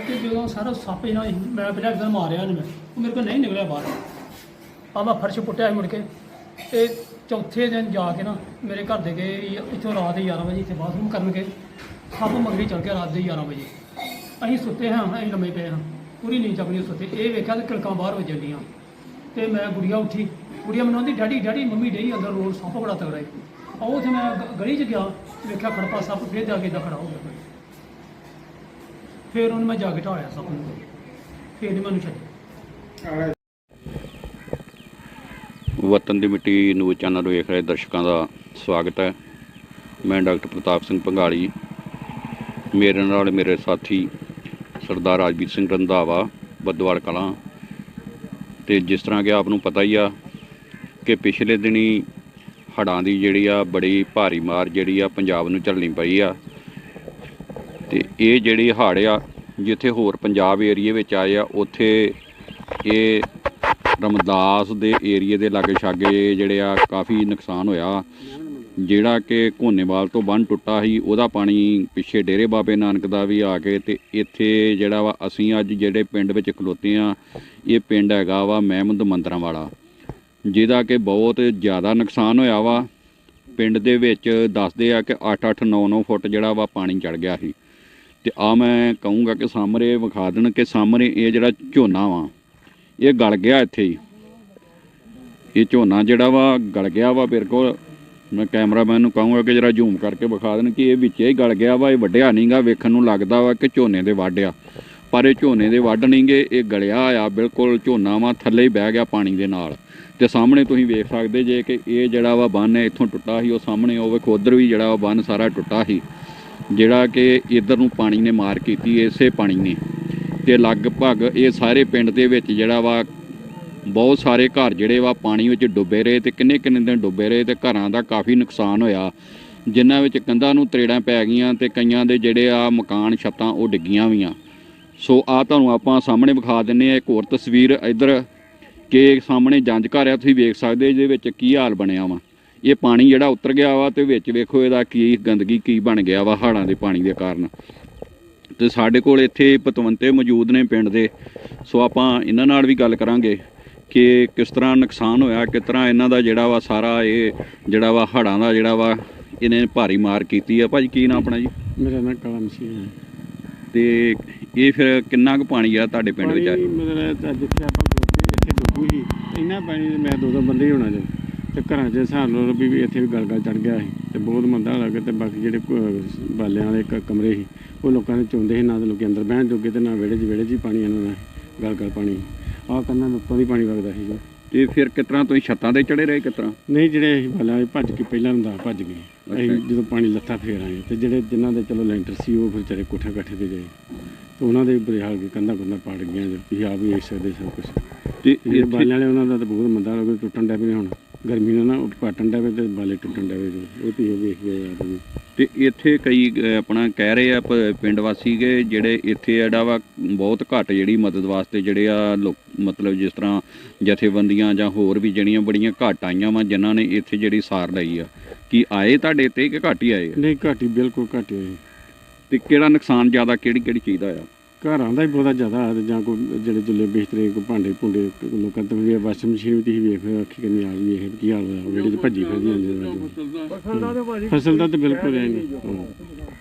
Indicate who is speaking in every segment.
Speaker 1: ਕਿ ਜਦੋਂ ਸਾਰਾ ਸੱਪ ਇਹਨਾਂ ਮੈਂ ਪਹਿਲਾਂ ਇੱਕਦਮ ਮਾਰਿਆ ਇਹਨੂੰ ਮੈਂ, ਉਹ ਮੇਰੇ ਕੋਲ ਨਹੀਂ ਨਿਕਲਿਆ ਬਾਹਰ। ਆ ਮੈਂ ਫਰਸ਼ ਪੁੱਟਿਆ ਸੀ ਮੁੜ ਕੇ। ਤੇ ਚੌਥੇ ਦਿਨ ਜਾ ਕੇ ਨਾ ਮੇਰੇ ਘਰ ਦੇ ਗਏ ਇੱਥੋਂ ਰਾਤ ਦੇ 11 ਵਜੇ ਇੱਥੇ ਬਾਥਰੂਮ ਕਰਨ ਗਏ। ਸੱਪ ਮੰਗਰੀ ਚੜ ਗਿਆ ਰਾਤ ਦੇ 11 ਵਜੇ। ਅਸੀਂ ਸੁੱਤੇ ਹਾਂ, ਅਸੀਂ ਲੰਮੇ ਪਏ ਹਾਂ। ਪੂਰੀ ਨੀਂਦ ਚੱਕਣੀ ਸੁੱਤੇ। ਇਹ ਵੇਖਿਆ ਤੇ ਕਿਲਕਾਂ ਬਾਹਰ ਵੱਜਣ ਡੀਆਂ। ਤੇ ਮੈਂ ਗੁੜੀਆ ਉੱਠੀ। ਗੁੜੀਆ ਮੈਨੂੰ ਆਂਦੀ, ਡੈਡੀ ਡੈਡੀ, ਮੰਮੀ ਡਈ ਅੰਦਰ ਰੋਡ ਸੱਪ ਬੜਾ ਤਗੜਾ ਹੈ ਆਓ ਉੱਥੇ ਮੈਂ ਗਲੀ 'ਚ ਗਿਆ। ਵੇਖਿਆ ਖੜਪਾ ਸੱਪ, ਫੇਰ ਜਾ ਕੇ ਦਖੜਾ ਖੜਾ ਹੋ ਗਿਆ। ਫਿਰ ਉਹਨੂੰ ਮੈਂ ਜਾ ਕੇ ਢਾਲਿਆ ਸੱਪ ਨੂੰ। ਫੇਰ ਨਹੀਂ ਮੈਨੂੰ ਛੱਡਿਆ।
Speaker 2: ਵਤਨ ਦੀ ਮਿੱਟੀ ਨਿਊਜ਼ ਚੈਨਲ ਵੇਖ ਰਹੇ ਦਰਸ਼ਕਾਂ ਦਾ ਸਵਾਗਤ ਹੈ। ਮੈਂ ਡਾਕਟਰ ਪ੍ਰਤਾਪ ਸਿੰਘ ਭੰਗਾਲੀ ਮੇਰੇ ਨਾਲ ਮੇਰੇ ਸਾਥੀ ਸਰਦਾਰ ਰਾਜਵੀਰ ਸਿੰਘ ਰੰਧਾਵਾ, ਬੱਦਵਾਲ ਕਲਾਂ। ਤੇ ਜਿਸ ਤਰ੍ਹਾਂ ਕਿ ਆਪ ਨੂੰ ਪਤਾ ਹੀ ਆ ਕਿ ਪਿਛਲੇ ਦਿਨੀ ਹੜ੍ਹਾਂ ਦੀ ਜਿਹੜੀ ਆ ਬੜੀ ਭਾਰੀ ਮਾਰ ਜਿਹੜੀ ਆ ਪੰਜਾਬ ਨੂੰ ਝੱਲਣੀ ਪਈ ਆ। ਤੇ ਇਹ ਜਿਹੜੇ ਹੜ੍ਹ ਆ, ਜਿੱਥੇ ਹੋਰ ਪੰਜਾਬ ਏਰੀਏ ਵਿੱਚ ਆਏ ਆ, ਉੱਥੇ ਇਹ ਰਮਦਾਸ ਦੇ ਏਰੀਏ ਦੇ ਲਾਗੇ ਛਾਗੇ ਜਿਹੜੇ ਆ, ਕਾਫੀ ਨੁਕਸਾਨ ਹੋਇਆ। ਜਿਹੜਾ ਕਿ ਘੋਨੇਵਾਲ ਤੋਂ ਬੰਨ ਟੁੱਟਾ ਸੀ, ਉਹਦਾ ਪਾਣੀ ਪਿੱਛੇ ਡੇਰੇ ਬਾਬੇ ਨਾਨਕ ਦਾ ਵੀ ਆ ਕੇ ਤੇ ਇੱਥੇ ਜਿਹੜਾ ਵਾ, ਅਸੀਂ ਅੱਜ ਜਿਹੜੇ ਪਿੰਡ ਵਿੱਚ ਖਲੋਤੇ ਆ, ਇਹ ਪਿੰਡ ਹੈਗਾ ਵਾ ਮਹਿਮਦ ਮੰਦਰਾਂ ਵਾਲਾ ਜਿਹਦਾ ਕਿ ਬਹੁਤ ਜ਼ਿਆਦਾ ਨੁਕਸਾਨ ਹੋਇਆ ਵਾ। ਪਿੰਡ ਦੇ ਵਿੱਚ ਦੱਸਦੇ ਆ ਕਿ 8-8 9-9 ਫੁੱਟ ਜਿਹੜਾ ਵਾ ਪਾਣੀ ਚੜ ਗਿਆ ਸੀ। ਤੇ ਆ ਮੈਂ ਕਹੂੰਗਾ ਕਿ ਸਾਹਮਣੇ ਵਿਖਾ ਦੇਣ ਕਿ ਸਾਹਮਣੇ ਇਹ ਜਿਹੜਾ ਝੋਨਾ ਵਾ, ਇਹ ਗਲ ਗਿਆ ਇੱਥੇ ਹੀ। ਇਹ ਝੋਨਾ ਜਿਹੜਾ ਵਾ, ਗਲ ਗਿਆ ਵਾ ਮੇਰੇ ਕੋਲ। ਮੈਂ ਕੈਮਰਾਮੈਨ ਨੂੰ ਕਹੂੰਗਾ ਕਿ ਜਰਾ ਜ਼ੂਮ ਕਰਕੇ ਵਿਖਾ ਦੇਣ ਕਿ ਇਹ ਵਿੱਚੇ ਹੀ ਗਲ ਗਿਆ ਵਾ, ਇਹ ਵੱਡਿਆ ਨਹੀਂਗਾ ਵੇਖਣ ਨੂੰ ਲੱਗਦਾ ਵਾ ਕਿ ਝੋਨੇ ਦੇ ਵੱਢ ਆ। ਪਰ ਇਹ ਝੋਨੇ ਦੇ ਵੱਢ ਨਹੀਂਗੇ ਇਹ ਗਲਿਆ ਆ, ਬਿਲਕੁਲ ਝੋਨਾ ਵਾ, ਥੱਲੇ ਹੀ ਬਹਿ ਗਿਆ ਪਾਣੀ ਦੇ ਨਾਲ। ਤੇ ਸਾਹਮਣੇ ਤੁਸੀਂ ਵੇਖ ਸਕਦੇ ਜੇ ਕਿ ਇਹ ਜਿਹੜਾ ਵਾ ਬੰਨ ਹੈ, ਇੱਥੋਂ ਟੁੱਟਾ ਸੀ, ਉਹ ਸਾਹਮਣੇ ਉਹ ਵੇਖੋ, ਉਧਰ ਵੀ ਜਿਹੜਾ ਵਾ ਬੰਨ ਸਾਰਾ ਟੁੱਟਾ ਸੀ। ਜਿਹੜਾ ਕਿ ਇਧਰ ਨੂੰ ਪਾਣੀ ਨੇ ਮਾਰ ਕੀਤੀ, ਇਸੇ ਪਾਣੀ ਨੇ। ਤੇ ਲਗਭਗ ਇਹ ਸਾਰੇ ਪਿੰਡ ਦੇ ਵਿੱਚ ਜਿਹੜਾ ਵਾ, ਬਹੁਤ ਸਾਰੇ ਘਰ ਜਿਹੜੇ ਵਾ ਪਾਣੀ ਵਿੱਚ ਡੁੱਬੇ ਰਹੇ ਤੇ ਕਿੰਨੇ ਕਿੰਨੇ ਦਿਨ ਡੁੱਬੇ ਰਹੇ ਤੇ ਘਰਾਂ ਦਾ ਕਾਫੀ ਨੁਕਸਾਨ ਹੋਇਆ। ਜਿਨ੍ਹਾਂ ਵਿੱਚ ਕੰਧਾਂ ਨੂੰ ਤਰੇੜਾਂ ਪੈ ਗਈਆਂ ਤੇ ਕਈਆਂ ਦੇ ਜਿਹੜੇ ਆ ਮਕਾਨ ਛੱਤਾਂ ਉਹ ਡਿੱਗੀਆਂ ਵੀਆਂ। ਸੋ ਆ ਤੁਹਾਨੂੰ ਆਪਾਂ ਸਾਹਮਣੇ ਵਿਖਾ ਦਿੰਨੇ ਆ, ਇੱਕ ਹੋਰ ਤਸਵੀਰ ਇੱਧਰ ਕਿ ਸਾਹਮਣੇ ਜੰਜ ਘਰ ਆ, ਤੁਸੀਂ ਵੇਖ ਸਕਦੇ ਜਿਹਦੇ ਵਿੱਚ ਕੀ ਹਾਲ ਬਣਿਆ ਵਾ। ਇਹ ਪਾਣੀ ਜਿਹੜਾ ਉਤਰ ਗਿਆ ਵਾ ਤੇ ਵਿੱਚ ਵੇਖੋ ਇਹਦਾ ਕੀ ਗੰਦਗੀ ਕੀ ਬਣ ਗਿਆ ਵਾ ਹੜ੍ਹਾਂ ਦੇ ਪਾਣੀ ਦੇ ਕਾਰਨ। ਤੇ ਸਾਡੇ ਕੋਲ ਇੱਥੇ ਪਤਵੰਤੇ ਮੌਜੂਦ ਨੇ ਪਿੰਡ ਦੇ। ਸੋ ਆਪਾਂ ਇਹਨਾਂ ਨਾਲ ਵੀ ਗੱਲ ਕਰਾਂਗੇ ਕਿ ਕਿਸ ਤਰ੍ਹਾਂ ਨੁਕਸਾਨ ਹੋਇਆ ਕਿਸ ਤਰ੍ਹਾਂ ਇਹਨਾਂ ਦਾ ਜਿਹੜਾ ਵਾ ਸਾਰਾ ਇਹ ਜਿਹੜਾ ਵਾ ਹੜ੍ਹਾਂ ਦਾ ਜਿਹੜਾ ਵਾ ਇਹਨੇ ਭਾਰੀ ਮਾਰ ਕੀਤੀ ਆ। ਭਾਜੀ ਕੀ ਨਾਮ ਆਪਣਾ ਜੀ?
Speaker 3: ਮੇਰਾ ਨਾਂ ਕਲਮ ਸੀ
Speaker 2: ਤੇ ਇਹ ਫਿਰ ਕਿੰਨਾ ਕੁ ਪਾਣੀ ਆ ਤੁਹਾਡੇ ਪਿੰਡ ਵਿੱਚ? ਆ
Speaker 3: ਤਾਂ ਜਿੱਥੇ ਆਪਾਂ ਖਲੋਤੇ ਇੱਥੇ ਡੁੱਬੂ ਸੀ। ਇੰਨਾ ਪਾਣੀ ਮੈਂ ਦੋ ਦੋ ਬੰਦੇ ਹੀ ਹੋਣਾ ਜੇ। ਤੇ ਘਰਾਂ 'ਚ ਹਿਸਾਬ ਲਓ ਵੀ ਵੀ ਇੱਥੇ ਵੀ ਗਲ ਗਲ ਚੜ ਗਿਆ ਸੀ ਤੇ ਬਹੁਤ ਮੰਦਾ ਲੱਗਾ ਤੇ ਬਾਕੀ ਜਿਹੜੇ ਬਾਲਿਆਂ ਵਾਲੇ ਕਮਰੇ ਸੀ ਉਹ ਲੋਕਾਂ ਦੇ ਚੁੰਦੇ ਸੀ ਨਾ ਤੇ ਲੋਕੀ ਅੰਦਰ ਬਹਿਣ ਜੋਗੇ ਤੇ ਨਾ ਵਿਹੜੇ 'ਚ ਵਿਹੜੇ 'ਚ ਹੀ ਪਾਣੀ ਇਹਨਾਂ ਦਾ ਗਲ ਗਲ ਪਾਣੀ। ਆਹ ਕੰਨਾਂ ਦੇ ਉੱਤੋਂ ਦੀ ਪਾਣੀ ਵਗਦਾ ਸੀ
Speaker 2: ਤੇ ਫਿਰ ਤਰ੍ਹਾਂ ਤੁਸੀਂ ਛੱਤਾਂ ਤੇ ਚੜੇ ਰਹੇ ਤਰ੍ਹਾਂ?
Speaker 3: ਨਹੀਂ ਜਿਹੜੇ ਅਸੀਂ ਬਾਲਿਆਂ ਭੱਜ ਕੇ ਪਹਿਲਾਂ ਨੂੰ ਭੱਜ ਗਏ। ਅਸੀਂ। ਜਦੋਂ ਪਾਣੀ ਲੱਥਾ ਫੇਰ ਆਏ। ਤੇ ਜਿਹੜੇ ਜਿਨ੍ਹਾਂ ਦੇ ਚਲੋ ਲੈਂਟਰ ਸੀ ਉਹ ਫਿਰ ਵਿਚਾਰੇ ਕੋਠੇ ਕਾਠੇ ਤੇ ਗਏ। ਤੇ ਉਹਨਾਂ ਦੇ ਬੁਰੇ ਹਾਲ ਕੇ ਕੰਧਾਂ ਕੁੰਧਾਂ ਪਾੜ ਗਈਆਂ ਜੋ ਤੁਸੀਂ ਆਪ ਵੀ ਵੇਖ ਸਕਦੇ ਸਭ ਕੁਝ
Speaker 2: ਤੇ
Speaker 3: ਇਹ ਬਾਲਿਆਂ ਵਾਲੇ ਉਹਨਾਂ ਦਾ ਤਾਂ ਬਹੁਤ ਮੰਦਾ ਹੋ ਗਿਆ ਟੁੱਟਣ ਡੈ ਪਏ ਹੁਣ। ਗਰਮੀ ਨਾਲ ਨਾ ਉਹ ਪਾਟਣ ਡੈ ਪਏ ਤੇ ਬਾਲੇ ਟੁੱਟਣ ਡੈ ਪਏ ਜੋ। ਉਹ ਤੁਸੀਂ ਵੇਖ ਗਏ ਆ ਤੁਸੀਂ
Speaker 2: ਤੇ ਇੱਥੇ ਕਈ ਅਹ, ਆਪਣਾ ਕਹਿ ਰਹੇ ਆ ਪ- ਪਿੰਡ ਵਾਸੀ ਕਿ ਜਿਹੜੇ ਇੱਥੇ ਜਿਹੜਾ ਵਾ ਬਹੁਤ ਘੱਟ ਜਿਹੜੀ ਮਦਦ ਵਾਸਤੇ ਜਿਹੜੇ ਆ ਲੋਕ ਮਤਲਬ ਜਿਸ ਤਰ੍ਹਾਂ ਜਥੇਬੰਦੀਆਂ ਜਾਂ ਹੋਰ ਵੀ ਜਿਹੜੀਆਂ ਬੜੀਆਂ ਘੱਟ ਆਈਆਂ ਵਾ ਜਿਨ੍ਹਾਂ ਨੇ ਇੱਥੇ ਜਿਹੜੀ ਸਾਰ ਲਈ ਆ ਕੀ ਆਏ ਤੁਹਾਡੇ ਤੇ ਕਿ ਘੱਟ ਹੀ ਆਏ ਆ?
Speaker 3: ਨਹੀਂ ਘਾਟੀ ਬਿਲਕੁਲ ਘਾਟੀ ਹੋਈ
Speaker 2: ਤੇ ਕਿਹੜਾ ਨੁਕਸਾਨ ਜ਼ਿਆਦਾ ਕਿਹੜੀ ਕਿਹੜੀ ਚੀਜ਼ ਦਾ ਆ
Speaker 3: ਘਰਾਂ ਦਾ ਹੀ ਬਹੁਤਾ ਜ਼ਿਆਦਾ ਹੈ ਤੇ ਜਾਂ ਕੋਈ ਜਿਹੜੇ ਜੁੱਲੇ ਬਿਸਤਰੇ ਕੋਈ ਭਾਂਡੇ ਭੁੰਡੇ ਲੋਕਾਂ ਤੋਂ ਵੀ ਵਾਸ਼ਿੰਗ ਮਸ਼ੀਨ ਵੀ ਤੁਸੀਂ ਵੇਖ ਰਹੇ ਅੱਖੀ ਕਿੰਨੀ ਆ ਗਈ ਇਹ ਕੀ ਹਾਲ ਹੋਇਆ ਜਿਹੜੇ ਭੱਜੀ ਫਿਰਦੀ ਜਾਂਦੀ ਫਸਲ ਦਾ ਤਾਂ ਬਿਲਕੁਲ ਹੈ ਨਹੀਂ।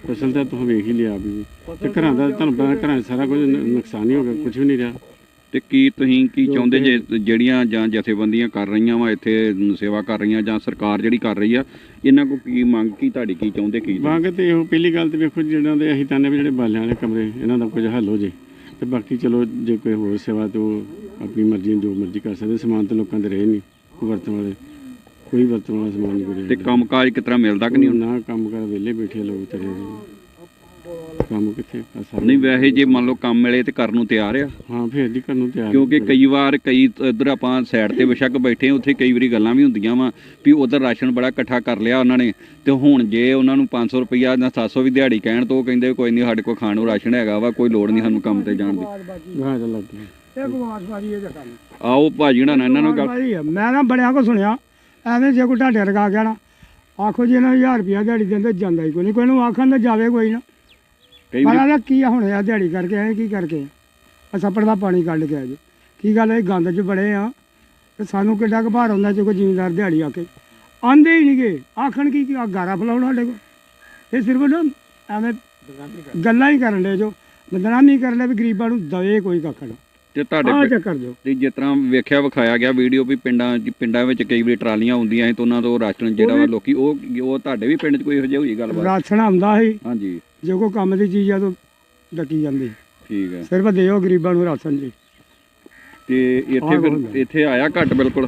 Speaker 3: ਫਸਲ ਦਾ ਤੁਸੀਂ ਵੇਖ ਹੀ ਲਿਆ ਵੀ। ਤੇ ਘਰਾਂ ਦਾ ਤੁਹਾਨੂੰ ਪਤਾ ਘਰਾਂ ਸਾਰਾ ਕੁਝ ਨੁਕਸਾਨ ਹੀ ਹੋ ਗਿਆ ਕੁਝ ਵੀ ਨਹੀਂ ਰਿਹਾ।
Speaker 2: ਤੇ ਕੀ ਤੁਸੀਂ ਕੀ ਚਾਹੁੰਦੇ ਜੇ ਜਿਹੜੀਆਂ ਜਾਂ ਜਥੇਬੰਦੀਆਂ ਕਰ ਰਹੀਆਂ ਵਾ ਇੱਥੇ ਸੇਵਾ ਕਰ ਰਹੀਆਂ ਜਾਂ ਸਰਕਾਰ ਜਿਹੜੀ ਕਰ ਰਹੀ ਆ ਇਹਨਾਂ ਕੋ ਕੀ ਮੰਗ ਕੀ ਤੁਹਾਡੀ ਕੀ ਚਾਹੁੰਦੇ ਕੀ
Speaker 3: ਮੰਗ ਤੇ ਇਹੋ ਪਹਿਲੀ ਗੱਲ ਤੇ ਵੇਖੋ ਜਿਹਨਾਂ ਦੇ ਅਸੀਂ ਤਾਂ ਨੇ ਵੀ ਜਿਹੜੇ ਬਾਲਿਆਂ ਵਾਲੇ ਕਮਰੇ ਇਹਨਾਂ ਦਾ ਕੁਝ ਹੱਲ ਹੋ ਜੇ। ਤੇ ਬਾਕੀ ਚਲੋ ਜੇ ਕੋਈ ਹੋਰ ਸੇਵਾ ਤੇ ਉਹ ਆਪਣੀ ਮਰਜ਼ੀ ਜੋ ਮਰਜ਼ੀ ਕਰ ਸਕਦੇ ਸਮਾਨ ਤੇ ਲੋਕਾਂ ਦੇ ਰਹੇ ਨਹੀਂ ਵਰਤਣ ਵਾਲੇ ਕੋਈ ਵਰਤਣ ਵਾਲਾ ਸਮਾਨ ਨਹੀਂ ਕੋਈ
Speaker 2: ਤੇ ਕੰਮਕਾਜ ਕਿਸ ਤਰ੍ਹਾਂ ਮਿਲਦਾ ਕਿ ਨਹੀਂ ਹੁੰਦਾ?
Speaker 3: ਨਾ ਕੰਮ ਕਰ ਵਿਹਲੇ ਬੈਠੇ ਲੋਕ ਵਿਚਾਰੇ ਕੰਮ ਕਿੱਥੇ
Speaker 2: ਨਹੀਂ ਵੈਸੇ ਜੇ ਮੰਨ ਲਓ ਕੰਮ ਮਿਲੇ ਤੇ ਕਰਨ ਨੂੰ ਤਿਆਰ ਆ।
Speaker 3: ਹਾਂ ਫੇਰ ਦੀ ਕਰਨ ਨੂੰ ਤਿਆਰ
Speaker 2: ਕਿਉਂਕਿ ਕਈ ਵਾਰ ਕਈ ਇੱਧਰ ਆਪਾਂ ਸਾਈਡ ਤੇ ਬੇਸ਼ੱਕ ਬੈਠੇ ਹਾਂ, ਉੱਥੇ ਕਈ ਵਾਰੀ ਗੱਲਾਂ ਵੀ ਹੁੰਦੀਆਂ ਵਾ ਵੀ ਉਧਰ ਰਾਸ਼ਨ ਬੜਾ ਇਕੱਠਾ ਕਰ ਲਿਆ ਉਹਨਾਂ ਨੇ ਤੇ ਹੁਣ ਜੇ ਉਹਨਾਂ ਨੂੰ 500 ਰੁਪਈਆ ਜਾਂ 700 ਵੀ ਦਿਹਾੜੀ ਕਹਿਣ ਤੋਂ ਉਹ ਕਹਿੰਦੇ ਕੋਈ ਨਹੀਂ ਸਾਡੇ ਕੋਲ ਖਾਣ ਨੂੰ ਰਾਸ਼ਨ ਹੈਗਾ ਵਾ ਕੋਈ ਲੋੜ ਨਹੀਂ ਸਾਨੂੰ ਕੰਮ ਤੇ ਜਾਣ ਦੀ।
Speaker 3: ਹਾਂ ਚੱਲ ਲੱਗ ਗਿਆ।
Speaker 4: ਇਹ ਗਵਾਸਬਾਰੀ ਇਹ ਕੰਮ
Speaker 2: ਆਓ ਭਾਜੀ ਨਾਲ ਇਹਨਾਂ ਨੂੰ।
Speaker 4: ਮੈਂ ਨਾ ਬੜਿਆਂ ਕੋ ਸੁਣਿਆ ਐਵੇਂ ਜੇ ਕੋਈ ਢਾਡੇ ਰਗਾ ਗਿਆ ਨਾ ਆਖੋ ਜੀ ਇਹਨਾਂ ਨੂੰ 1000 ਰੁਪਿਆ ਦਿਹਾੜੀ ਦਿੰਦੇ ਜਾਂਦਾ ਹੀ ਕੋਈ ਨਹੀਂ ਕੋਈ ਨੂੰ ਆਖਣ ਤਾਂ ਜਾਵੇ ਕੋਈ ਨਾ।
Speaker 2: ਕਈ ਵਾਰੀ
Speaker 4: ਤਾਂ ਕੀ ਆ ਹੁਣ ਆ ਦਿਹਾੜੀ ਕਰਕੇ ਆਏ ਕੀ ਕਰਕੇ? ਆ ਛੱਪੜ ਦਾ ਪਾਣੀ ਕੱਢ ਕੇ ਆ ਜੀ। ਕੀ ਗੱਲ ਇਹ ਗੰਦ 'ਚ ਬੜੇ ਆ। ਤੇ ਸਾਨੂੰ ਕਿੱਡਾ ਕੁ ਭਾਰ ਹੁੰਦਾ ਜੇ ਕੋਈ ਜ਼ਿਮੀਂਦਾਰ ਦਿਹਾੜੀ ਆ ਕੇ। ਆਂਦੇ ਹੀ ਨਹੀਂਗੇ। ਆਖਣ ਕੀ ਕਿ ਆ ਗਾਰਾ ਫਲਾਉਣ ਸਾਡੇ ਕੋਲ? ਇਹ ਸਿਰਫ ਨਾ ਐਵੇਂ ਗੱਲਾਂ ਹੀ ਕਰਨ ਦੇ ਜੋ। ਬਦਨਾਮੀ ਕਰਨ ਦੇ ਵੀ ਗਰੀਬਾਂ ਨੂੰ ਦਵੇ ਕੋਈ ਕੱਖ ਨਾ।
Speaker 2: ਤੇ ਤੁਹਾਡੇ ਪਿੰ-
Speaker 4: ਚੱਕਰ ਜੋ।
Speaker 2: ਤੇ ਜਿਸ ਤਰ੍ਹਾਂ ਵੇਖਿਆ ਵਿਖਾਇਆ ਗਿਆ ਵੀਡੀਓ ਵੀ ਪਿੰਡਾਂ 'ਚ- ਪਿੰਡਾਂ ਵਿੱਚ ਕਈ ਵਾਰੀ ਟਰਾਲੀਆਂ ਹੁੰਦੀਆਂ ਸੀ ਤੇ ਉਹਨਾਂ ਤੋਂ ਰਾਸ਼ਨ ਜਿਹੜਾ ਵੀ- ਲੋਕੀ ਉਹ ਉਹ ਤੁਹਾਡੇ ਵੀ ਪਿੰਡ 'ਚ ਕੋਈ ਇਹੋ ਜਿਹੀ ਹੋਈ ਗੱਲਬਾਤ?
Speaker 4: ਰਾਸ਼ਨ ਆਉਂਦਾ ਸੀ।
Speaker 2: ਹਾਂਜੀ।
Speaker 4: ਜੇ ਕੋਈ ਕੰਮ ਦੀ ਚੀਜ਼ ਆ ਤਾਂ ਡੱਕੀ ਜਾਂਦੀ।
Speaker 2: ਠੀਕ ਹੈ।
Speaker 4: ਸਿਰਫ ਦਿਓ ਗਰੀਬਾਂ ਨੂੰ ਰਾਸ਼ਨ ਜੀ।
Speaker 2: ਤੇ ਇੱਥੇ ਫਿਰ। ਇੱਥੇ ਆਇਆ ਘੱਟ ਬਿਲਕੁਲ?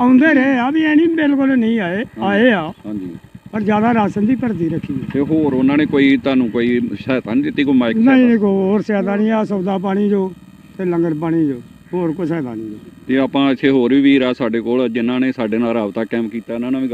Speaker 4: ਆਉਂਦੇ ਰਹੇ ਆ ਵੀ ਐ ਨਹੀਂ ਬਿਲਕੁਲ ਨਹੀਂ ਆਏ ਆਏ ਆ।
Speaker 2: ਹਾਂਜੀ।
Speaker 4: ਪਰ ਜ਼ਿਆਦਾ ਰਾਸ਼ਨ ਦੀ ਭਰਤੀ ਰੱਖੀ ਹੈ।
Speaker 2: ਤੇ ਹੋਰ ਉਹਨਾਂ ਨੇ ਕੋਈ ਤੁਹਾਨੂੰ ਕੋਈ ਸਹਾਇਤਾ ਨਹੀਂ ਦਿੱਤੀ ਕੋਈ ਮਾਈਕ
Speaker 4: ਨਹੀਂ ਨਹੀਂ ਕੋਈ ਹੋਰ ਸਹਾਇਤਾ ਨਹੀਂ ਆ ਸੌਦਾ ਪਾਣੀ ਜੋ ਤੇ ਲੰਗਰ ਪਾਣੀ ਜੋ ਹੋਰ ਕੋਈ ਸਹਾਇਤਾ ਨਹੀਂ ਜੋ।
Speaker 2: ਤੇ ਆਪਾਂ ਇੱਥੇ ਹੋਰ ਵੀ ਵੀਰ ਆ ਸਾਡੇ ਕੋਲ ਜਿਨ੍ਹਾਂ ਨੇ ਸਾਡੇ ਨਾਲ ਰਾਬਤਾ ਕਾਇਮ ਕੀਤਾ ਇਹਨਾਂ ਨਾਲ ਵੀ ਗੱਲ